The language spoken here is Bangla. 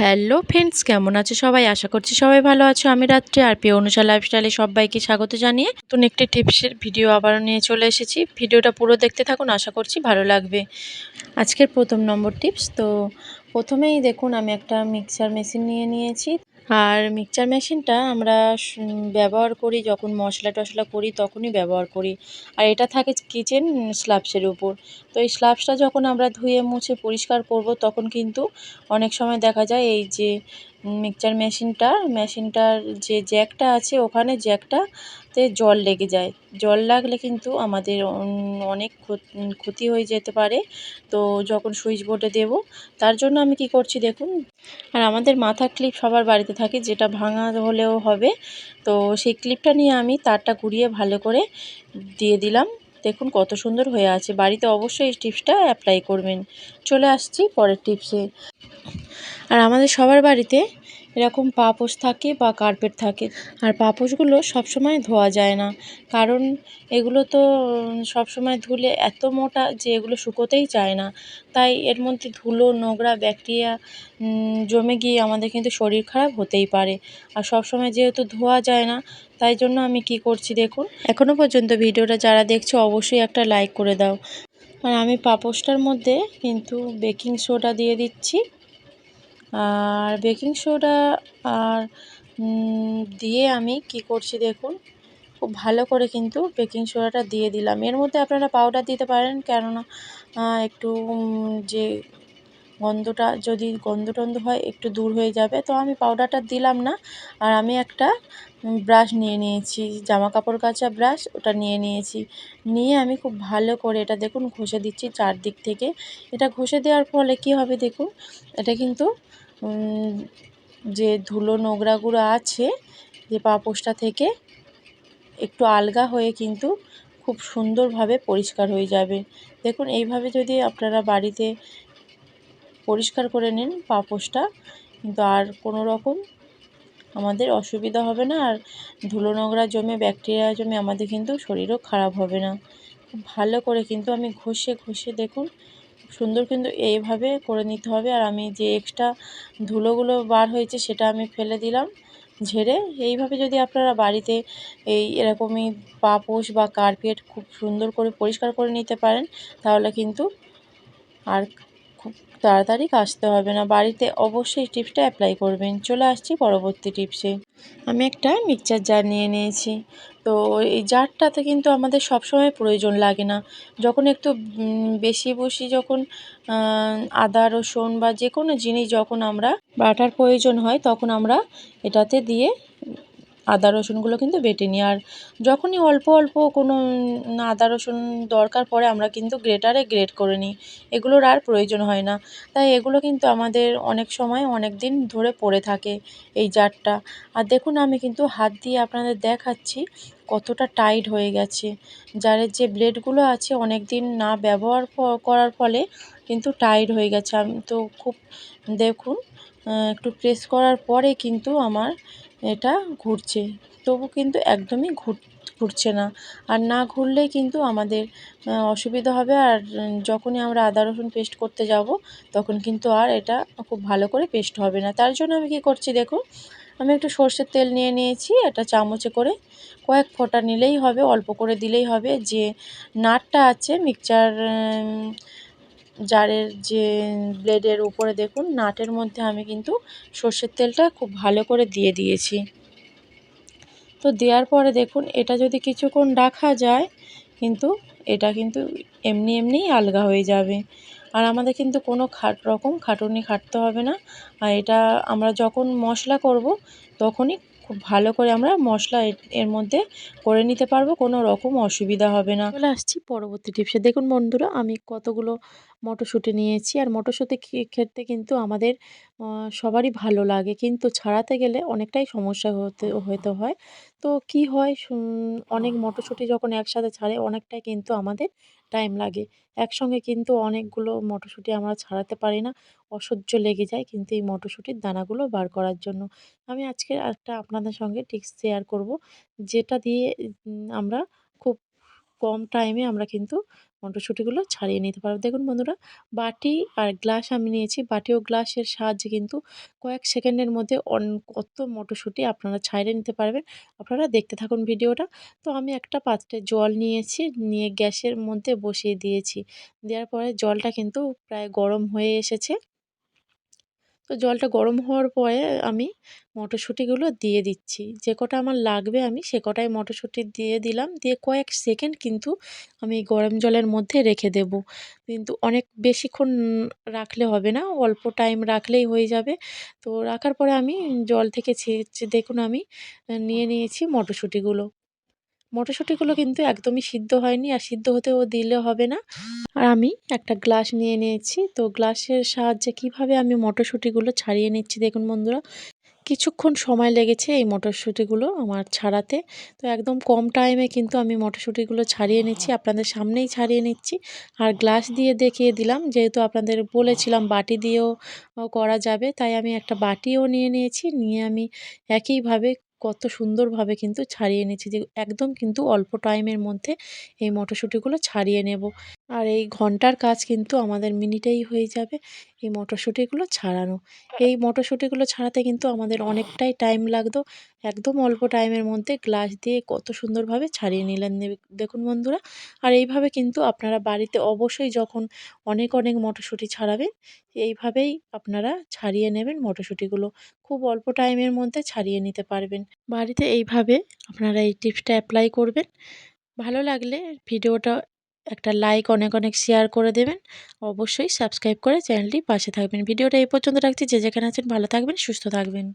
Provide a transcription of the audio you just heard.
হ্যালো ফ্রেন্ডস, কেমন আছে সবাই? আশা করছি সবাই ভালো আছো। আমি রাত্রে আর পি অনুষা লাইফস্টাইলে সবাইকে স্বাগত জানিয়ে নতুন একটি টিপসের ভিডিও আবারও নিয়ে চলে এসেছি। ভিডিওটা পুরো দেখতে থাকুন, আশা করছি ভালো লাগবে। আজকের প্রথম নম্বর টিপস তো প্রথমেই দেখুন, আমি একটা মিক্সার মেশিন নিয়ে নিয়েছি। আর মিক্সচার মেশিনটা আমরা ব্যবহার করি, যখন মশলা টশলা করি তখনই ব্যবহার করি। আর এটা থাকে কিচেন স্ল্যাবসের উপর। তো এই স্ল্যাবসটা যখন আমরা ধুয়ে মুছে পরিষ্কার করব তখন কিন্তু অনেক সময় দেখা যায় এই যে মিক্সচার মেশিনটা মেশিনটার যে জ্যাকটা আছে, ওখানে জ্যাকটাতে জল লেগে যায়। জল লাগলে কিন্তু আমাদের অনেক ক্ষতি হয়ে যেতে পারে। তো যখন সুইচ বোর্ডে দেব, তার জন্য আমি কি করছি দেখুন। আর আমাদের মাথার ক্লিপ সবার বাড়িতে থাকে, যেটা ভাঙা হলেও হবে। তো সেই ক্লিপটা নিয়ে আমি তারটা ঘুরিয়ে ভালো করে দিয়ে দিলাম। দেখুন কত সুন্দর হয়ে আছে। বাড়িতে অবশ্যই এই টিপসটা অ্যাপ্লাই করবেন। চলে আসছি পরের টিপসে। আর আমাদের সবার বাড়িতে এরকম পাপোশ থাকে বা কার্পেট থাকে। আর পাপোশগুলো সবসময় ধোয়া যায় না। কারণ এগুলো তো সবসময় ধুলে এত মোটা যে এগুলো শুকোতেই চায় না। তাই এর মধ্যে ধুলো, নোংরা ব্যাকটেরিয়া জমে গিয়ে আমাদের কিন্তু শরীর খারাপ হতেই পারে। আর সবসময় যেহেতু ধোয়া যায় না, তাই জন্য আমি কি করছি দেখুন। এখনও পর্যন্ত ভিডিওটা যারা দেখছ অবশ্যই একটা লাইক করে দাও। আর আমি পাপোশটার মধ্যে কিন্তু বেকিং সোডা দিয়ে দিচ্ছি। আর বেকিং সোডা আর দিয়ে আমি কি করছি দেখুন? খুব ভালো করে কিন্তু বেকিং সোডাটা দিয়ে দিলাম। এর মধ্যে আপনারা পাউডার দিতে পারেন, কেননা একটু যে গন্ধটা, যদি গন্ধ টন্ধ হয়, একটু দূর হয়ে যাবে। তো আমি পাউডারটা দিলাম না, আর আমি একটা ব্রাশ নিয়ে নিয়েছি জামা কাপড় কাচা ব্রাশ ওটা নিয়ে নিয়েছি। নিয়ে আমি খুব ভালো করে এটা দেখুন ঘষে দিচ্ছি চারদিক থেকে। এটা ঘষে দেওয়ার ফলে কি হবে দেখুন, এটা কিন্তু যে ধুলো নোংরাগুলো আছে, যে পাপোশটা থেকে একটু আলগা হয়ে কিন্তু খুব সুন্দরভাবে পরিষ্কার হয়ে যাবে। দেখুন, এইভাবে যদি আপনারা বাড়িতে পরিষ্কার করে নিন পাপোশটা, কিন্তু আর কোনো রকম আমাদের অসুবিধা হবে না। আর ধুলো নোংরা জমে, ব্যাকটেরিয়া জমে আমাদের কিন্তু শরীরও খারাপ হবে না। ভালো করে কিন্তু আমি ঘষে ঘষে দেখুন সুন্দর কিন্তু এইভাবে করে নিতে হবে। আর আমি যে এক্সট্রা ধুলোগুলো বার হয়েছে সেটা আমি ফেলে দিলাম ঝেড়ে। এইভাবে যদি আপনারা বাড়িতে এই এরকমই পাপোশ বা কার্পেট খুব সুন্দর করে পরিষ্কার করে নিতে পারেন, তাহলে কিন্তু আর খুব তাড়াতাড়ি কাচতে হবে না। বাড়িতে অবশ্যই টিপসটা অ্যাপ্লাই করবেন। চলে আসছি পরবর্তী টিপসে। আমি একটা মিক্সচার জার নিয়ে নিয়েছি। তো এই জারটাতে কিন্তু আমাদের সবসময় প্রয়োজন লাগে না। যখন একটু বেশি বসি যখন আদা, রসুন বা যে কোনো জিনিস যখন আমরা, বাটার প্রয়োজন হয়, তখন আমরা এটাতে দিয়ে আদা রসুনগুলো কিন্তু বেটে নিই। আর যখনই অল্প অল্প কোনো আদা রসুন দরকার পড়ে, আমরা কিন্তু গ্রেটারে গ্রেট করে নিই। এগুলোর আর প্রয়োজন হয় না। তাই এগুলো কিন্তু আমাদের অনেক সময় অনেক দিন ধরে পড়ে থাকে এই জারটা। আর দেখুন, আমি কিন্তু হাত দিয়ে আপনাদের দেখাচ্ছি কতটা টাইট হয়ে গেছে। জারের যে ব্লেডগুলো আছে, অনেক দিন না ব্যবহার করার ফলে কিন্তু টাইট হয়ে গেছে। আমি, তো খুব দেখুন একটু প্রেস করার পরে কিন্তু আমার এটা ঘুরছে। তবু কিন্তু একদমই ঘুর ঘুরছে না। আর না ঘুরলে কিন্তু আমাদের অসুবিধা হবে। আর যখনই আমরা আদা রসুন পেস্ট করতে যাব, তখন কিন্তু আর এটা খুব ভালো করে পেস্ট হবে না। তার জন্য আমি কী করছি দেখুন, আমি একটু সর্ষের তেল নিয়ে নিয়েছি এটা চামচে করে। কয়েক ফোঁটা নিলেই হবে, অল্প করে দিলেই হবে। যে নাটটা আছে মিক্সচার জারের যে ব্লেডের উপরে দেখুন, নাটের মধ্যে আমি কিন্তু সর্ষের তেলটা খুব ভালো করে দিয়ে দিয়েছি। তো দেওয়ার পরে দেখুন, এটা যদি কিছুক্ষণ রাখা যায়, কিন্তু এটা কিন্তু এমনি এমনিই আলগা হয়ে যাবে। আর আমাদের কিন্তু কোনো খাট রকম খাটুনি খাটতে হবে না। আর এটা আমরা যখন মশলা করব, তখনই খুব ভালো করে আমরা মশলা এর মধ্যে করে নিতে পারব, কোনো রকম অসুবিধা হবে না। চলে আসছি পরবর্তী টিপসে। দেখুন বন্ধুরা, আমি কতগুলো মটরশুঁটি নিয়েছি, আর মটরশুঁটি ক্ষেত্রে কিন্তু আমাদের সবারই ভালো লাগে। কিন্তু ছাড়াতে গেলে অনেকটাই সমস্যা হতে হতে হয়। তো কি হয় অনেক মটরশুঁটি যখন একসাথে ছাড়ে, অনেকটাই কিন্তু আমাদের টাইম লাগে। একসঙ্গে কিন্তু অনেকগুলো মটরশুঁটি আমরা ছাড়াতে পারি না। অসহ্য লেগে যায় কিন্তু এই মটরশুঁটির দানাগুলো বার করার জন্য। আমি আজকে একটা আপনাদের সঙ্গে টিপস শেয়ার করব। যেটা দিয়ে আমরা কম টাইমে আমরা কিন্তু মটরশুঁটিগুলো ছাড়িয়ে নিতে পারব। দেখুন বন্ধুরা, বাটি আর গ্লাস আমি নিয়েছি। বাটি ও গ্লাসের সাহায্যে কিন্তু কয়েক সেকেন্ডের মধ্যে কত মটরশুঁটি আপনারা ছাড়িয়ে নিতে পারবেন। আপনারা দেখতে থাকুন ভিডিওটা। তো আমি একটা পাত্রে জল নিয়েছি, নিয়ে গ্যাসের মধ্যে বসিয়ে দিয়েছি। দেওয়ার পরে জলটা কিন্তু প্রায় গরম হয়ে এসেছে। তো জলটা গরম হওয়ার পরে আমি মটরশুঁটিগুলো দিয়ে দিচ্ছি। যে কটা আমার লাগবে আমি সে কটাই মটরশুঁটি দিয়ে দিলাম। দিয়ে কয়েক সেকেন্ড কিন্তু আমি গরম জলের মধ্যে রেখে দেব। কিন্তু অনেক বেশিক্ষণ রাখলে হবে না, অল্প টাইম রাখলেই হয়ে যাবে। তো রাখার পরে আমি জল থেকে ছেঁচে, দেখুন আমি নিয়ে নিয়েছি মটরশুঁটিগুলো। মটরশুঁটিগুলো কিন্তু একদমই সিদ্ধ হয়নি আর সিদ্ধ হতেও দিলে হবে না। আর আমি একটা গ্লাস নিয়ে নিয়েছি। তো গ্লাসের সাহায্যে কীভাবে আমি মটরশুঁটিগুলো ছাড়িয়ে নিচ্ছি দেখুন বন্ধুরা। কিছুক্ষণ সময় লেগেছে এই মটরশুঁটিগুলো আমার ছাড়াতে। তো একদম কম টাইমে কিন্তু আমি মটরশুঁটিগুলো ছাড়িয়ে নিচ্ছি, আপনাদের সামনেই ছাড়িয়ে নিচ্ছি। আর গ্লাস দিয়ে দেখিয়ে দিলাম, যেহেতু আপনাদের বলেছিলাম বাটি দিয়েও করা যাবে, তাই আমি একটা বাটিও নিয়ে নিয়েছি। নিয়ে আমি একইভাবে কত সুন্দরভাবে কিন্তু ছাড়িয়ে নিচ্ছি যে একদম কিন্তু অল্প টাইমের মধ্যে এই মটরশুঁটিগুলো ছাড়িয়ে নেব। আর এই ঘণ্টার কাজ কিন্তু আমাদের মিনিটেই হয়ে যাবে এই মটরশুঁটিগুলো ছাড়ানো। এই মটরশুঁটিগুলো ছাড়াতে কিন্তু আমাদের অনেকটাই টাইম লাগতো। একদম অল্প টাইমের মধ্যে গ্লাস দিয়ে কত সুন্দরভাবে ছাড়িয়ে নিলেন দেখুন বন্ধুরা। আর এইভাবে কিন্তু আপনারা বাড়িতে অবশ্যই যখন অনেক অনেক মটরশুঁটি ছাড়াবেন, এইভাবেই আপনারা ছাড়িয়ে নেবেন মটরশুঁটিগুলো। খুব অল্প টাইমের মধ্যে ছাড়িয়ে নিতে পারবেন। বাড়িতে এইভাবে আপনারা এই টিপসটা অ্যাপ্লাই করবেন। ভালো লাগলে ভিডিওটা একটা লাইক, অনেক অনেক শেয়ার করে দেবেন। অবশ্যই সাবস্ক্রাইব করে চ্যানেলটি পাশে থাকবেন। ভিডিওটা এই পর্যন্ত রাখছি। যে যেখানে আছেন ভালো থাকবেন, সুস্থ থাকবেন।